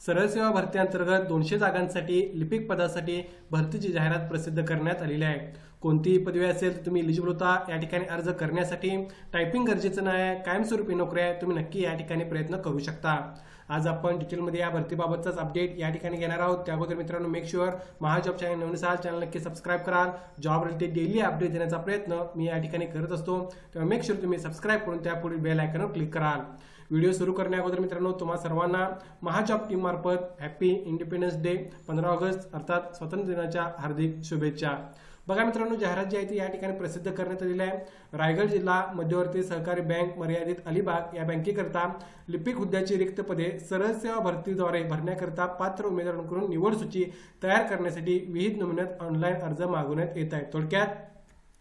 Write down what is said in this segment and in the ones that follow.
सरळ सेवा भरती अंतर्गत दोनशे जागांसाठी लिपिक पदासाठी भरतीची जाहिरात प्रसिद्ध करण्यात आलेली आहे. कोणतीही पदवी असेल तर तुम्ही इलिजिबल होता. या ठिकाणी अर्ज करण्यासाठी टायपिंग गरजेचं नाही आहे. कायमस्वरूपी नोकऱ्या आहे. तुम्ही नक्की या ठिकाणी प्रयत्न करू शकता. आज आपण डिटेलमध्ये या भरतीबाबतचाच अपडेट या ठिकाणी घेणार आहोत. त्याबद्दल मित्रांनो मेक शुअर महाजॉब चॅनल नवीन असाल चॅनल नक्की सबस्क्राईब कराल. जॉब रिलेटेड डेली अपडेट देण्याचा प्रयत्न मी या ठिकाणी करत असतो. तेव्हा मेक शुअर तुम्ही सबस्क्राईब करून त्यापुढील बेल आयकनवर क्लिक कराल. व्हिडिओ सुरू करण्याअगोदर मित्रांनो तुम्हा सर्वांना महाजॉब टीम मार्फत हॅपी इंडिपेंडन्स डे पंधरा ऑगस्ट अर्थात स्वातंत्र्य दिनाच्या हार्दिक शुभेच्छा. बघा मित्रांनो जाहिरात जी आहे ती या ठिकाणी प्रसिद्ध करण्यात आलेली आहे. रायगड जिल्हा मध्यवर्ती सहकारी बँक मर्यादित अलिबाग या बँकेकरता लिपिक हुद्द्याची रिक्त पदे सरळ सेवा भरतीद्वारे भरण्याकरता पात्र उमेदवारांकडून निवड सूची तयार करण्यासाठी विविध नमुन्यात ऑनलाईन अर्ज मागवण्यात येत आहे. थोडक्यात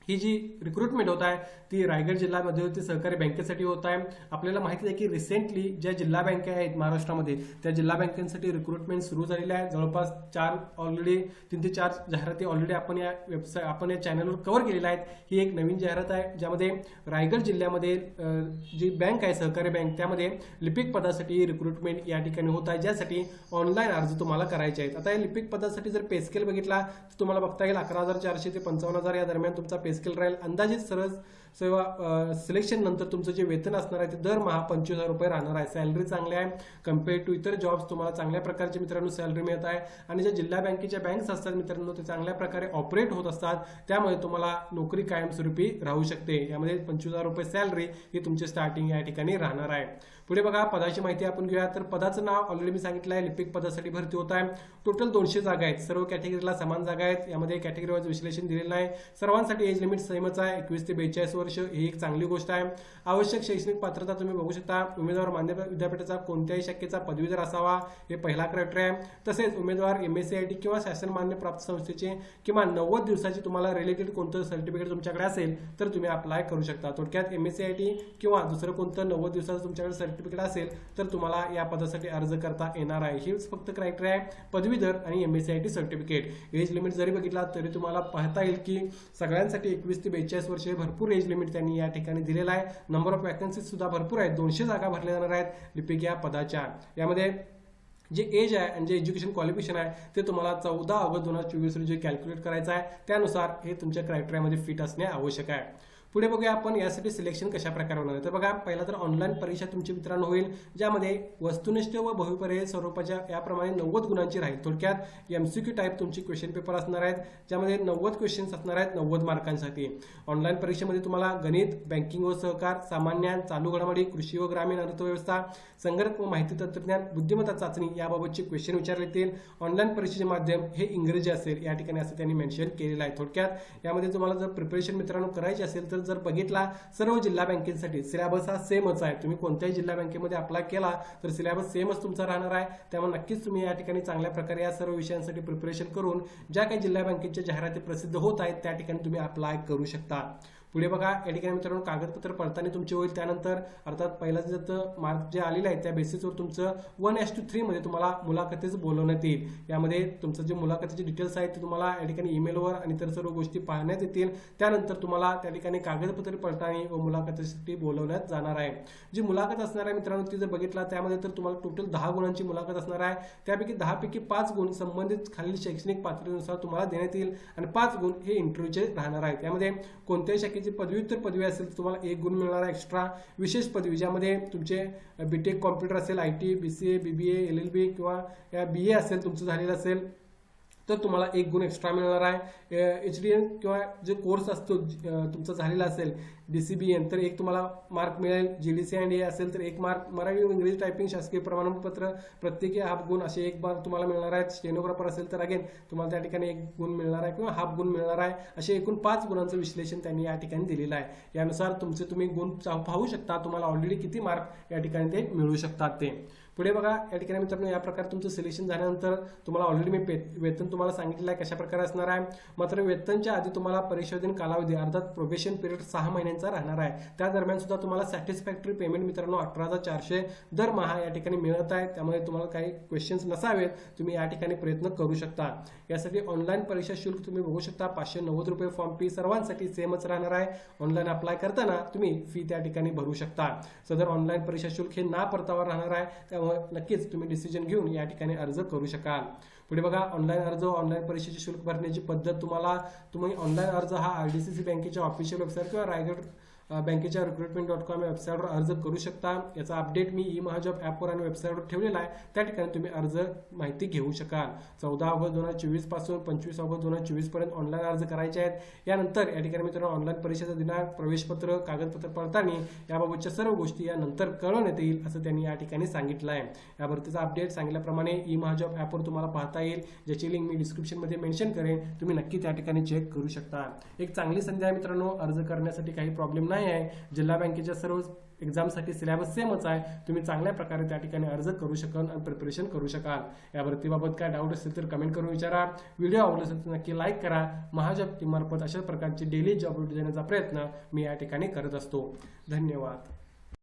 ही जी रिक्रुटमेंट होत आहे ती रायगड जिल्हा मध्यवर्ती सहकारी बँकेसाठी होत आहे. आपल्याला माहिती आहे की रिसेंटली ज्या जिल्हा बँका आहेत महाराष्ट्रामध्ये त्या जिल्हा बँकांसाठी रिक्रुटमेंट सुरू झालेली आहे. जवळपास चार ऑलरेडी तीन ते चार जाहिराती ऑलरेडी आपण या वेबसाईट आपण या चॅनलवर कव्हर केलेल्या आहेत. ही एक नवीन जाहिरात आहे ज्यामध्ये रायगड जिल्ह्यामध्ये जी बँक आहे सहकारी बँक त्यामध्ये लिपिक पदासाठी रिक्रुटमेंट या ठिकाणी होत आहे ज्यासाठी ऑनलाईन अर्ज तुम्हाला करायचे आहेत. आता या लिपिक पदासाठी जर पेस्केल बघितला तर तुम्हाला बघता येईल अकरा हजार चारशे ते पंचावन्न हजार या दरम्यान तुमचा पे स्केल राहील अंदाजित सरळ सेवा सिलेक्शन नंतर तुमचं जे वेतन असणार आहे ते दरमहा पंचवीस हजार रुपये राहणार आहे. सॅलरी चांगली आहे. कंपेअर टू इतर जॉब्स तुम्हाला चांगल्या प्रकारचे मित्रांनो सॅलरी मिळत आहे. आणि ज्या जिल्हा बँकेच्या बँक्स असतात मित्रांनो ते चांगल्या प्रकारे ऑपरेट होत असतात. त्यामुळे तुम्हाला नोकरी कायमस्वरूपी राहू शकते. यामध्ये पंचवीस हजार रुपये सॅलरी ही तुमची स्टार्टिंग या ठिकाणी राहणार आहे. पुढे बघा पदाची माहिती आपण घेऊया. तर पदाचं नाव ऑलरेडी मी सांगितलं आहे लिपिक पदासाठी भरती होत आहे. टोटल दोनशे जागा आहेत. सर्व कॅटेगरीला समान जागा आहेत. यामध्ये कॅटेगरी वाईज विश्लेषण दिलेलं आहे. सर्वांसाठी एज लिमिट सेमच आहे. एकवीस ते बेचाळीस वर्ष ही एक चांगली गोष्ट आहे. आवश्यक शैक्षणिक पात्रता तुम्ही बघू शकता. उमेदवार मान्य विद्यापीठाचा कोणत्याही शक्यचा पदवीधर असावा हे पहिला क्रायटेरिया आहे. तसेच उमेदवार M S C I T किंवा शासन मान्य प्राप्त संस्थेचे किमान नव्वद दिवसाची तुम्हाला रिलेटेड कोणतं सर्टिफिकेट तुमच्याकडे असेल तर तुम्ही अप्लाय करू शकता. थोडक्यात M S C I T किंवा दुसरं कोणतं नव्वद दिवसाचं तुमच्याकडे सर्टिफिकेट असेल तर तुम्हाला या पदासाठी अर्ज करता येणार आहे. हेच फक्त क्रायटेरिया आहे. पदवीधर आणि M S C I T certificate age limit जरी बघितला तरी तुम्हाला पाहता येईल की सगळ्यांसाठी एकवीस ते बेचाळीस वर्ष हे भरपूर एज लिमिट त्यांनी या ठिकाणी दिलेला आहे. नंबर ऑफ वॅकन्सीज सुद्धा भरपूर आहेत. दोनशे जागा भरल्या जाणार आहेत लिपिक या पदाच्या. यामध्ये जे एज आहे आणि जे एज्युकेशन क्वालिफिकेशन आहे ते तुम्हाला चौदा ऑगस्ट दोन हजार चोवीस रोजी कॅल्क्युलेट करायचं आहे. त्यानुसार हे तुमच्या क्रायटेरियामध्ये फिट असणे आवश्यक आहे. पुढे बघूया आपण यासाठी सिलेक्शन कशा प्रकारे होणार आहे. तर बघा पहिला तर ऑनलाईन परीक्षा तुमची मित्रांनो होईल ज्यामध्ये वस्तुनिष्ठ व बहुपर्यायी स्वरूपाच्या याप्रमाणे नव्वद गुणांची राहील. थोडक्यात एमसीक्यू टाईप तुमची क्वेश्चन पेपर असणार आहेत ज्यामध्ये नव्वद क्वेश्चन्स असणार आहेत नव्वद मार्कांसाठी. ऑनलाईन परीक्षेमध्ये तुम्हाला गणित बँकिंग व सहकार सामान्य चालू घडामोडी कृषी व ग्रामीण अर्थव्यवस्था संगणक व माहिती तंत्रज्ञान बुद्धिमत्ता चाचणी याबाबतचे क्वेश्चन विचारले येतील. ऑनलाईन परीक्षेचे माध्यम हे इंग्रजी असेल या ठिकाणी असं त्यांनी मेन्शन केलेलं आहे. थोडक्यात यामध्ये तुम्हाला जर प्रिपरेशन मित्रांनो करायची असेल तर जर बघितला सर्व जिल्हा बँकेसाठी सिलेबस हा सेमच आहे. तुम्ही कोणत्याही जिल्हा बँकेमध्ये अप्लाय केला तर सिलेबस सेमच तुमचा राहणार आहे. त्यामुळे नक्कीच तुम्ही या ठिकाणी चांगल्या प्रकारे या सर्व विषयांसाठी प्रिपरेशन करून ज्या काही जिल्हा बँकेच्या जाहिराती प्रसिद्ध होत आहेत त्या ठिकाणी तुम्ही अप्लाय करू शकता. पुढे बघा या ठिकाणी मित्रांनो कागदपत्र पडताना तुमचे होईल. त्यानंतर अर्थात पहिला जर मार्क जे आलेले आहेत त्या बेसिसवर तुमचं वन एस टू थ्रीमध्ये तुम्हाला मुलाखतीच बोलवण्यात येईल. यामध्ये तुमचं जे मुलाखतीचे डिटेल्स आहेत ते तुम्हाला या ठिकाणी ईमेलवर आणि इतर सर्व गोष्टी पाहण्यात येतील. त्यानंतर तुम्हाला त्या ठिकाणी कागदपत्र पडताळणी व मुलाखतीसाठी बोलवण्यात जाणार आहे. जी मुलाखत असणार आहे मित्रांनो ती जर बघितला त्यामध्ये तर तुम्हाला टोटल दहा गुणांची मुलाखत असणार आहे. त्यापैकी दहापैकी पाच गुण संबंधित खालील शैक्षणिक पात्रतेनुसार तुम्हाला देण्यात येईल आणि पाच गुण हे इंटरव्ह्यूचे राहणार आहेत. त्यामध्ये कोणत्याही शाखेचे जी पदव्युत्तर पदवी असेल तर तुम्हाला एक गुण मिळणार आहे एक्स्ट्रा विशेष पदवी ज्यामध्ये तुमचे बीटेक कॉम्प्युटर असेल I T B C A B B A L L B किंवा बी ए असेल तुमचं झालेलं असेल. तर तुम्हाला एक गुण एक्स्ट्रा मिळणार आहे. एच डी एन किंवा जे कोर्स असतो तुमचा झालेला असेल डी सी बी एन तर एक तुम्हाला मार्क मिळेल. G D C and A असेल तर एक मार्क मराठी इंग्रजी टायपिंग शासकीय प्रमाणपत्र प्रत्येकी हाफ गुण असे एक मार्क तुम्हाला मिळणार आहे स्टेनोग्राफर असेल तर अगेन तुम्हाला त्या ठिकाणी एक गुण मिळणार आहे किंवा हाफ गुण मिळणार आहे. असे एकूण पाच गुणांचं विश्लेषण त्यांनी या ठिकाणी दिलेलं आहे. यानुसार तुमचे तुम्ही गुण चा- पाहू शकता. तुम्हाला ऑलरेडी किती मार्क या ठिकाणी ते मिळू शकतात ते. पुढे बघा या ठिकाणी मित्रांनो या प्रकारे तुमचं सिलेक्शन झाल्यानंतर तुम्हाला ऑलरेडी मी पे वेतन तुम्हाला सांगितलं आहे कशा प्रकारे असणार आहे. मात्र वेतनच्या आधी तुम्हाला परिशोधन कालावधी अर्थात प्रोबेशन पिरियड सहा महिन्यांचा राहणार आहे. त्या दरम्यान सुद्धा तुम्हाला सॅटिस्फॅक्टरी पेमेंट मित्रांनो अठरा हजार चारशे दरमहा या ठिकाणी मिळत आहे. त्यामुळे तुम्हाला काही क्वेश्चन्स नसावेत. तुम्ही या ठिकाणी प्रयत्न करू शकता. यासाठी ऑनलाईन परीक्षा शुल्क तुम्ही बघू शकता. पाचशे नव्वद रुपये फॉर्म फी सर्वांसाठी सेमच राहणार आहे. ऑनलाईन अप्लाय करताना तुम्ही फी त्या ठिकाणी भरू शकता. सदर ऑनलाईन परीक्षा शुल्क हे ना परतावा राहणार आहे. त्यामुळे नक्कीच तुम्ही डिसिजन घेऊन या ठिकाणी अर्ज करू शकाल. पुढे बघा ऑनलाईन अर्ज ऑनलाईन परीक्षेचे शुल्क भरण्याची पद्धत तुम्हाला तुम्ही ऑनलाईन अर्ज हा आर डी सी सी बँकेच्या ऑफिशियल वेबसाईट किंवा रायगड बँकेच्या रिक्रुटमेंट डॉट कॉम या वेबसाईटवर अर्ज करू शकता. याचा अपडेट मी ई महाजॉब ॲपवर आणि वेबसाईटवर ठेवलेला आहे. त्या ठिकाणी तुम्ही अर्ज माहिती घेऊ शकाल. चौदा ऑगस्ट दोन हजार चोवीसपासून पंचवीस ऑगस्ट दोन हजार चोवीसपर्यंत ऑनलाईन अर्ज करायचे आहेत. यानंतर या ठिकाणी मित्रांनो ऑनलाईन परीक्षेचा दिनांक प्रवेशपत्र कागदपत्र पडताळणी याबाबतच्या सर्व गोष्टी यानंतर कळवण्यात येईल असं त्यांनी या ठिकाणी सांगितलं आहे या भरतीचा अपडेट सांगितल्याप्रमाणे ई महाजॉब ॲपवर तुम्हाला पाहता येईल. ज्याची लिंक मी डिस्क्रिप्शनमध्ये मेन्शन करेन. तुम्ही नक्की त्या ठिकाणी चेक करू शकता. एक चांगली संधी आहे मित्रांनो अर्ज करण्यासाठी काही प्रॉब्लेम नाही. नाही आहे. जिल्हा बँकेच्या सर्व एक्झामसाठी सिलेबस सेमच आहे. तुम्ही चांगल्या प्रकारे त्या ठिकाणी अर्ज करू शकाल आणि प्रिपरेशन करू शकाल. या भरतीबाबत काय डाऊट असेल तर कमेंट करून विचारा. व्हिडिओ आवडला असेल तर नक्की लाईक करा. महाजॉब टीममार्फत अशा प्रकारचे डेली जॉब देण्याचा प्रयत्न मी या ठिकाणी करत असतो. धन्यवाद.